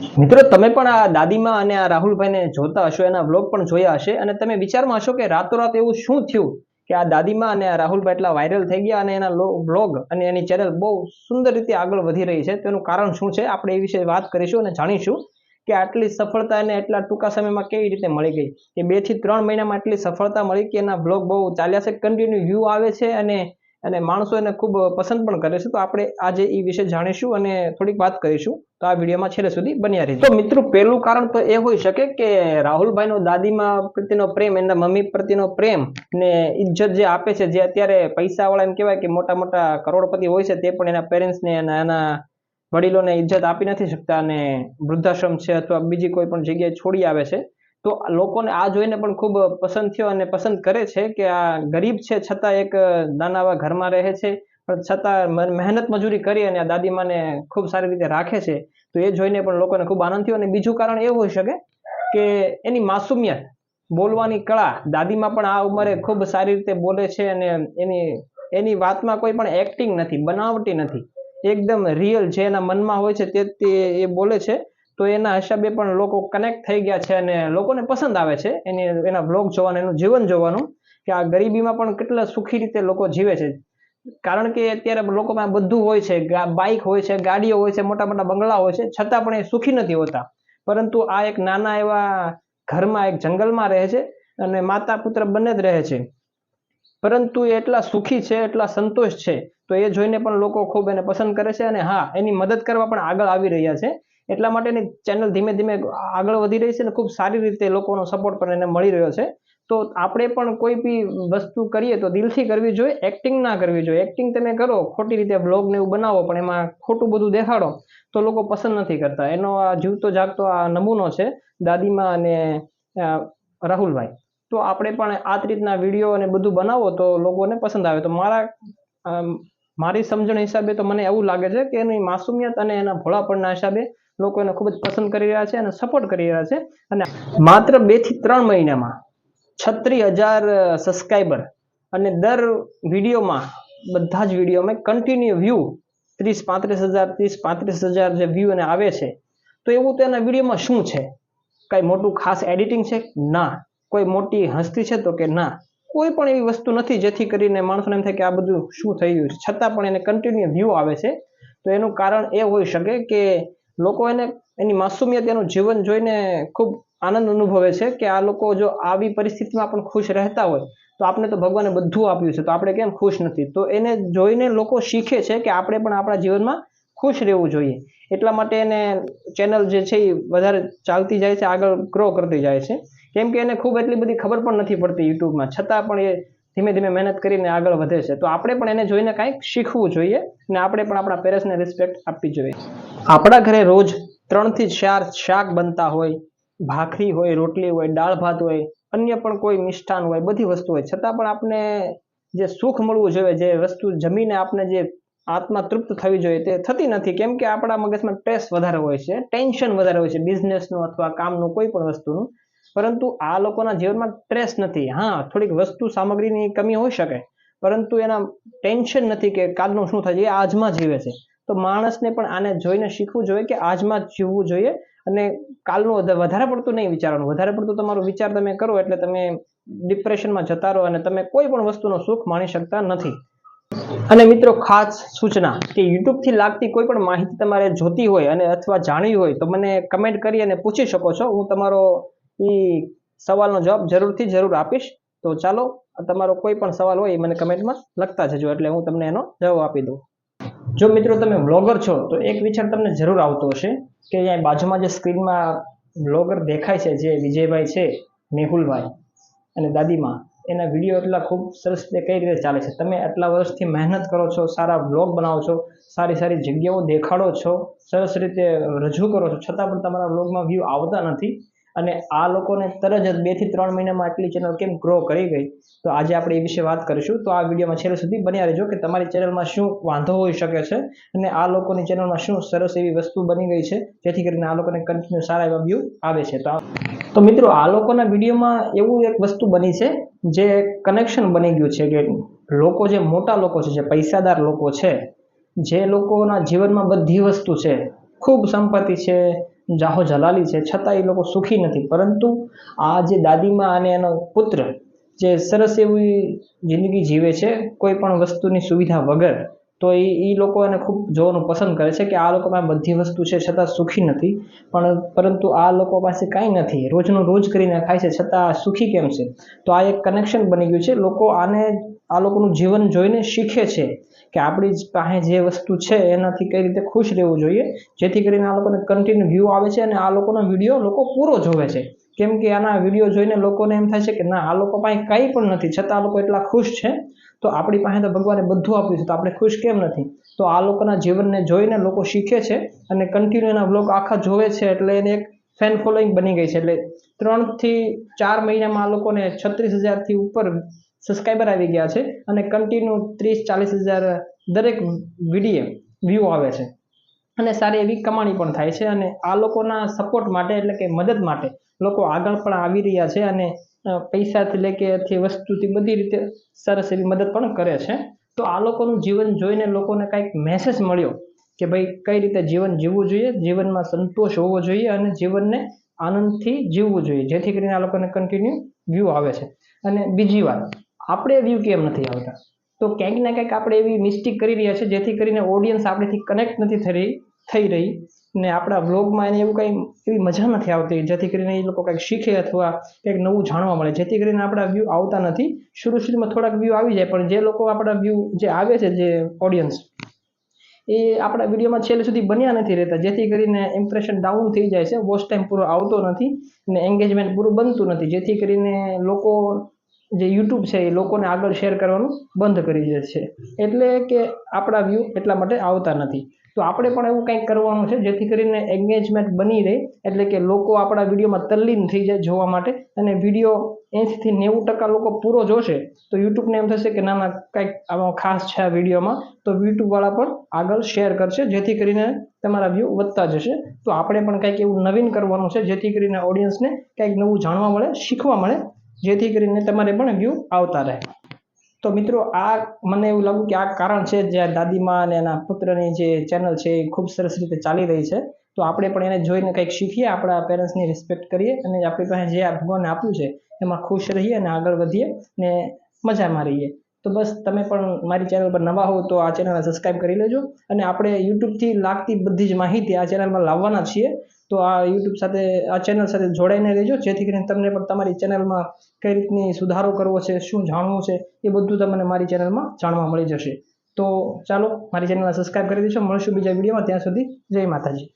મિત્રો, તમે પણ આ દાદીમાં અને આ રાહુલભાઈને જોતા હશો, એના વ્લોગ પણ જોયા હશે. અને તમે વિચારમાં હશો કે રાતોરાત એવું શું થયું કે આ દાદીમાં અને આ રાહુલભાઈ એટલા વાયરલ થઈ ગયા અને એના વ્લોગ અને એની ચેનલ બહુ સુંદર રીતે આગળ વધી રહી છે. તેનું કારણ શું છે? આપણે એ વિશે વાત કરીશું અને જાણીશું કે આટલી સફળતા એને એટલા ટૂંકા સમયમાં કેવી રીતે મળી ગઈ. કે બેથી ત્રણ મહિનામાં આટલી સફળતા મળી કે એના બ્લોગ બહુ ચાલ્યા છે કન્ટિન્યુ વ્યૂ આવે છે અને અને માણસો એને ખૂબ પસંદ પણ કરે છે. તો આપણે આજે એ વિશે જાણીશું અને થોડીક વાત કરીશું. તો આ વિડીયોમાં છેલ્લે સુધી બન્યા રહીશું તો મિત્રો, પહેલું કારણ તો એ હોઈ શકે કે રાહુલભાઈનો દાદીમાં પ્રત્યેનો પ્રેમ, એના મમ્મી પ્રત્યેનો પ્રેમ ને ઇજ્જત જે આપે છે, જે અત્યારે પૈસાવાળા એમ કહેવાય કે મોટા મોટા કરોડપતિ હોય છે, તે પણ એના પેરેન્ટ્સને અને એના વડીલોને ઇજ્જત આપી નથી શકતા અને વૃદ્ધાશ્રમ છે અથવા બીજી કોઈ પણ જગ્યાએ છોડી આવે છે. તો લોકોને આ જોઈને પણ ખૂબ પસંદ થયો અને પસંદ કરે છે કે આ ગરીબ છે છતાં એક નાના ઘરમાં રહે છે, પણ છતાં મહેનત મજૂરી કરી અને આ દાદીમાને ખૂબ સારી રીતે રાખે છે. તો એ જોઈને પણ લોકોને ખૂબ આનંદ થયો અને બીજું કારણ એ હોઈ શકે કે એની માસુમિયત, બોલવાની કળા દાદીમાં પણ આ ઉંમરે ખૂબ સારી રીતે બોલે છે અને એની એની વાતમાં કોઈ પણ એક્ટિંગ નથી, બનાવટી નથી. એકદમ રિયલ જે એના મનમાં હોય છે તે એ બોલે છે. તો એના હિસાબે પણ લોકો કનેક્ટ થઈ ગયા છે અને લોકોને પસંદ આવે છે. એની, એના બ્લોગ જોવાનું, એનું જીવન જોવાનું કે આ ગરીબીમાં પણ કેટલા સુખી રીતે લોકો જીવે છે. કારણ કે અત્યારે લોકોમાં બધું હોય છે બાઇક હોય છે, ગાડીઓ હોય છે, મોટા મોટા બંગલા હોય છે, છતાં પણ એ સુખી નથી હોતા. પરંતુ આ એક નાના એવા ઘરમાં, એક જંગલમાં રહે છે અને માતા પુત્ર બંને જ રહે છે. પરંતુ એ એટલા સુખી છે, એટલા સંતોષ છે, તો એ જોઈને પણ લોકો ખૂબ એને પસંદ કરે છે અને હા, એની મદદ કરવા પણ આગળ આવી રહ્યા છે. એટલા માટે એની ચેનલ ધીમે ધીમે આગળ વધી રહી છે અને ખૂબ સારી રીતે લોકોનો સપોર્ટ પણ એને મળી રહ્યો છે. તો આપણે પણ કોઈ બી વસ્તુ કરીએ તો દિલથી કરવી જોઈએ એક્ટિંગ ના કરવી જોઈએ. એક્ટિંગ તમે કરો, ખોટી રીતે બ્લોગ ને એવું બનાવો, પણ એમાં ખોટું બધું દેખાડો, તો લોકો પસંદ નથી કરતા. એનો આ જીવતો જાગતો આ નમૂનો છે દાદીમા અને રાહુલભાઈ. તો આપણે પણ આ રીતના વીડિયો અને બધું બનાવો તો લોકોને પસંદ આવે. તો મારા મારી સમજણ હિસાબે તો મને એવું લાગે છે કે એની માસુમિયત અને એના ભોળાપણના હિસાબે લોકો એને ખૂબ જ પસંદ કરી રહ્યા છે અને સપોર્ટ કરી રહ્યા છે. અને માત્ર બેથી ત્રણ મહિનામાં છત્રીસ હજાર સબસ્ક્રાઈબર અને દર વિડીયોમાં બધા જ વિડીયોમાં કન્ટિન્યુ વ્યૂ ત્રીસ, પાંત્રીસ હજાર, ત્રીસ, પાંત્રીસ હજાર જે વ્યૂ એને આવે છે. તો એવું તો એના વિડીયોમાં શું છે? કાંઈ મોટું ખાસ એડિટિંગ છે? ના. કોઈ મોટી હસ્તી છે તો કે ના, કોઈ પણ એવી વસ્તુ નથી જેથી કરીને માણસોને એમ થાય કે આ બધું શું થઈ ગયું છે. છતાં પણ એને કન્ટિન્યુ વ્યૂ આવે છે. તો એનું કારણ એ હોઈ શકે કે લોકો એને, એની માસુમિયત, એનું જીવન જોઈને ખૂબ આનંદ અનુભવે છે કે આ લોકો જો આવી પરિસ્થિતિમાં પણ ખુશ રહેતા હોય, તો આપણે તો ભગવાને બધું આપ્યું છે. તો આપણે કેમ ખુશ નથી? તો એને જોઈને લોકો શીખે છે કે આપણે પણ આપણા જીવનમાં ખુશ રહેવું જોઈએ. એટલા માટે એને ચેનલ જે છે એ વધારે ચાલતી જાય છે, આગળ ગ્રો કરતી જાય છે. કેમ કે એને ખૂબ એટલી બધી ખબર પણ નથી પડતી યુટ્યુબમાં. છતાં પણ એ ધીમે ધીમે મહેનત કરીને આગળ વધે છે. તો આપણે પણ એને જોઈને કાંઈક શીખવું જોઈએ અને આપણે પણ આપણા પેરેન્ટ્સને રિસ્પેક્ટ આપવી જોઈએ. આપણા ઘરે રોજ ત્રણથી ચાર શાક બનતા હોય, ભાખરી હોય, રોટલી હોય, દાળ ભાત હોય, અન્ય પણ કોઈ મિષ્ઠાન હોય, બધી વસ્તુ હોય. છતાં પણ આપણે જે સુખ મળવું જોઈએ, જે વસ્તુ જમીને આપણે જે આત્મા તૃપ્ત થવી જોઈએ તે થતી નથી. કેમ કે આપણા મગજમાં સ્ટ્રેસ વધારે હોય છે ટેન્શન વધારે હોય છે બિઝનેસનું અથવા કામનું કોઈ પણ વસ્તુનું. પરંતુ આ લોકોના જીવનમાં સ્ટ્રેસ નથી. હા, થોડીક વસ્તુ સામગ્રીની કમી હોઈ શકે, પરંતુ એના ટેન્શન નથી કે કાલનું શું થાય એ આજમાં જીવે છે. તો માણસને પણ આને જોઈને શીખવું જોઈએ કે આજમાં જીવવું જોઈએ અને કાલનું વધારે પડતું નહીં વિચારવાનું. વધારે પડતું તમારો વિચાર તમે કરો એટલે તમે ડિપ્રેશનમાં જતા રહો અને તમે કોઈ પણ વસ્તુનો સુખ માણી શકતા નથી. અને મિત્રો, ખાસ સૂચના કે યુટ્યુબથી લાગતી કોઈ પણ માહિતી તમારે જોતી હોય અને અથવા જાણવી હોય તો મને કમેન્ટ કરી અને પૂછી શકો છો. હું તમારો એ સવાલનો જવાબ જરૂરથી જરૂર આપીશ. તો ચાલો તમારો કોઈ પણ સવાલ હોય એ મને કમેન્ટમાં લખતા જજો, એટલે હું તમને એનો જવાબ આપી દઉં. જો મિત્રો તમે બ્લોગર છો, તો એક વિચાર તમને જરૂર આવતો હશે કે અહીંયા બાજુમાં જે સ્ક્રીનમાં બ્લોગર દેખાય છે, જે વિજયભાઈ છે, મેહુલભાઈ અને દાદીમાં એના વીડિયો એટલા ખૂબ સરસ રીતે કઈ રીતે ચાલે છે? તમે આટલા વર્ષથી મહેનત કરો છો, સારા બ્લોગ બનાવો છો, સારી સારી જગ્યાઓ દેખાડો છો, સરસ રીતે રજૂ કરો છો, છતાં પણ તમારા બ્લોગમાં વ્યૂ આવતા નથી અને આ લોકોને તરત જ બેથી ત્રણ મહિનામાં આટલી ચેનલ કેમ ગ્રો કરી ગઈ? તો આજે આપણે એ વિશે વાત કરીશું. તો આ વિડીયોમાં છેલ્લે સુધી બન્યા રહેજો કે તમારી ચેનલમાં શું વાંધો હોઈ શકે છે અને આ લોકોની ચેનલમાં શું સરસ એવી વસ્તુ બની ગઈ છે, જેથી કરીને આ લોકોને કન્ટિન્યુ સારા એવા વ્યૂ આવે છે. તો મિત્રો, આ લોકોના વિડીયોમાં એવું એક વસ્તુ બની છે જે કનેક્શન બની ગયું છે કે લોકો જે મોટા લોકો છે, જે પૈસાદાર લોકો છે, જે લોકોના જીવનમાં બધી વસ્તુ છે, ખૂબ સંપત્તિ છે, જાહો જલાલી છે, છતાં એ લોકો સુખી નથી. પરંતુ આ જે દાદીમા અને એનો પુત્ર, જે સરસ એવી જિંદગી જીવે છે, કોઈ પણ વસ્તુની સુવિધા વગર તો એ એ લોકો એને ખૂબ જોવાનું પસંદ કરે છે કે આ લોકો પાસે બધી વસ્તુ છે છતાં સુખી નથી. પણ પરંતુ આ લોકો પાસે કાંઈ નથી. રોજનું રોજ કરીને ખાય છે છતાં સુખી કેમ છે? તો આ એક કનેક્શન બની ગયું છે. લોકો આને, આ લોકોનું જીવન જોઈને શીખે છે કે આપણી પાસે જે વસ્તુ છે એનાથી કઈ રીતે ખુશ રહેવું જોઈએ. જેથી કરીને આ લોકોને કન્ટિન્યુ વ્યૂ આવે છે અને આ લોકોનો વીડિયો લોકો પૂરો જોવે છે. કેમ કે આના વીડિયો જોઈને લોકોને એમ થાય છે કે ના, આ લોકો પાસે કંઈ પણ નથી, છતાં આ લોકો એટલા ખુશ છે. તો આપણી પાસે તો ભગવાને બધું આપ્યું છે, તો આપણે ખુશ કેમ નથી? તો આ લોકોના જીવનને જોઈને લોકો શીખે છે અને કન્ટિન્યુ એના બ્લોગ આખા જોવે છે એટલે એને એક ફેન ફોલોઈંગ બની ગઈ છે. એટલે ત્રણથી ચાર મહિનામાં આ લોકોને છત્રીસ હજારથી ઉપર સબસ્ક્રાઈબર આવી ગયા છે અને કન્ટિન્યુ ત્રીસ ચાલીસ હજાર દરેક વીડિયો વ્યૂ આવે છે. અને સારી એવી કમાણી પણ થાય છે અને આ લોકોના સપોર્ટ માટે એટલે કે મદદ માટે લોકો આગળ પણ આવી રહ્યા છે અને પૈસાથી લે કે વસ્તુથી બધી રીતે સરસ એવી મદદ પણ કરે છે. તો આ લોકોનું જીવન જોઈને લોકોને કંઈક મેસેજ મળ્યો કે ભાઈ કઈ રીતે જીવન જીવવું જોઈએ, જીવનમાં સંતોષ હોવો જોઈએ અને જીવનને આનંદથી જીવવું જોઈએ, જેથી કરીને આ લોકોને કન્ટિન્યુ વ્યૂ આવે છે. અને બીજી વાત, આપણે વ્યૂ કેમ નથી આવતા? તો ક્યાંક ને ક્યાંક આપણે એવી મિસ્ટેક કરી રહ્યા છે જેથી કરીને ઓડિયન્સ આપણેથી કનેક્ટ નથી થઈ રહી થઈ રહી ને આપણા વ્લોગમાં એને એવું કંઈ એવી મજા નથી આવતી, જેથી કરીને એ લોકો કંઈક શીખે અથવા કંઈક નવું જાણવા મળે. જેથી કરીને આપણા વ્યૂ આવતા નથી. શરૂ શરૂમાં થોડાક વ્યૂ આવી જાય, પણ જે લોકો આપણા વ્યૂ જે આવે છે, જે ઓડિયન્સ એ આપણા વિડીયોમાં છેલ્લે સુધી બન્યા નથી રહેતા. જેથી કરીને ઇમ્પ્રેશન ડાઉન થઈ જાય છે વોચ ટાઈમ પૂરો આવતો નથી અને એન્ગેજમેન્ટ પૂરું બનતું નથી. જેથી કરીને લોકો જે યુટ્યુબ છે, એ લોકોને આગળ શેર કરવાનું બંધ કરી દે છે. એટલે કે આપણા વ્યૂ એટલા માટે આવતા નથી. તો આપણે પણ એવું કંઈક કરવાનું છે, જેથી કરીને એન્ગેજમેન્ટ બની રહે, એટલે કે લોકો આપણા વિડીયોમાં તલ્લીન થઈ જાય જોવા માટે. અને વીડિયો એંશીથી નેવું ટકા લોકો પૂરો જોશે, તો યુટ્યુબને એમ થશે કે નાના કંઈક આમાં ખાસ છે આ વિડીયોમાં, તો યુટ્યુબવાળા પણ આગળ શેર કરશે, જેથી કરીને તમારા વ્યૂ વધતા જશે. તો આપણે પણ કંઈક એવું નવીન કરવાનું છે, જેથી કરીને ઓડિયન્સને કંઈક નવું જાણવા મળે, શીખવા મળે, જેથી કરીને તમારે પણ વ્યૂ આવતા રહે. તો મિત્રો આ મને એવું લાગ્યું કે આ કારણ છે જે દાદીમાં અને એના પુત્રની જે ચેનલ છે એ ખૂબ સરસ રીતે ચાલી રહી છે. તો આપણે પણ એને જોઈને કંઈક શીખીએ, આપણા પેરેન્ટ્સની રિસ્પેક્ટ કરીએ અને આપણી પાસે જે આ ભગવાને આપ્યું છે એમાં ખુશ રહીએ અને આગળ વધીએ ને મજામાં રહીએ. તો બસ તમે પણ મારી ચેનલ પર નવા હો તો આ ચેનલને સબસ્ક્રાઈબ કરી લેજો. અને આપણે યુટ્યુબથી લાગતી બધી જ માહિતી આ ચેનલમાં લાવવાના છીએ. તો આ યુટ્યુબ સાથે, આ ચેનલ સાથે જોડાઈને રહેજો. જેથી કરીને તમને પણ તમારી ચેનલમાં કઈ રીતની સુધારો કરવો છે, શું જાણવું છે, એ બધું તમને મારી ચેનલમાં જાણવા મળી જશે. તો ચાલો, મારી ચેનલને સબસ્ક્રાઈબ કરી દેજો મળશું બીજા વિડીયોમાં ત્યાં સુધી જય માતાજી.